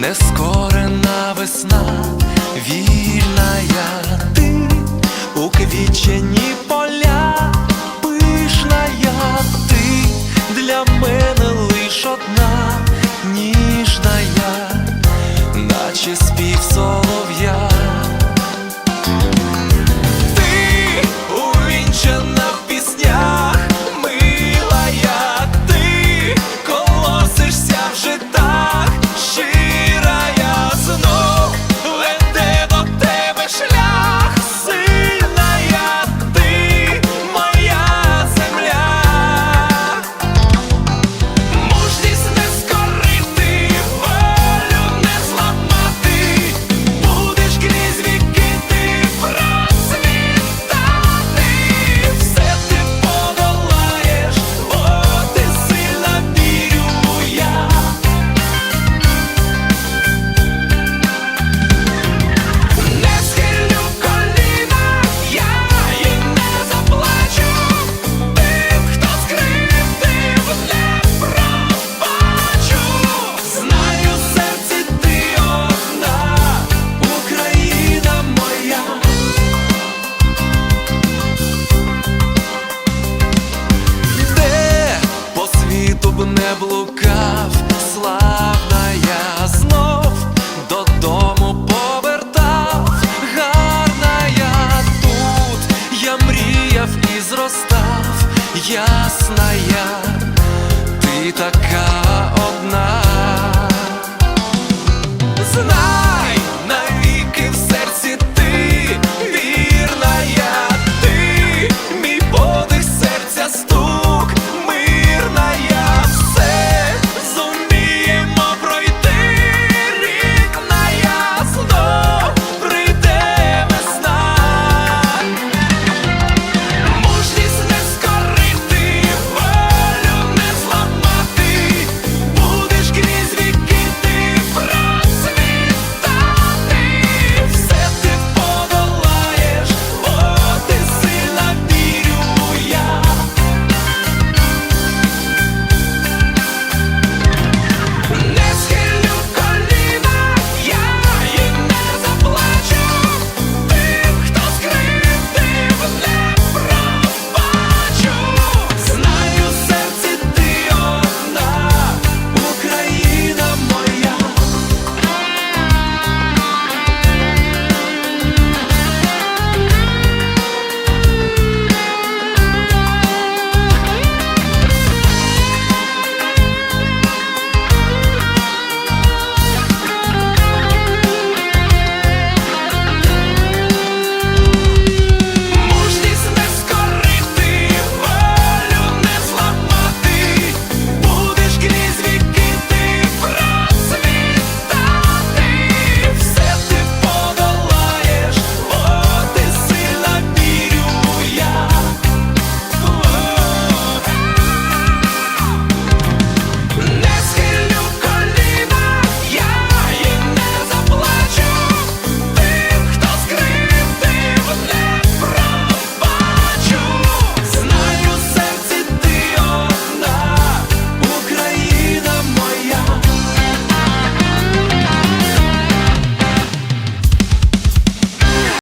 нескорена весна, вільна я ти у квітчені поля, пишна я ти для мене лиш одна, ніжна я, наче спів. ясная, ты такая одна. Знай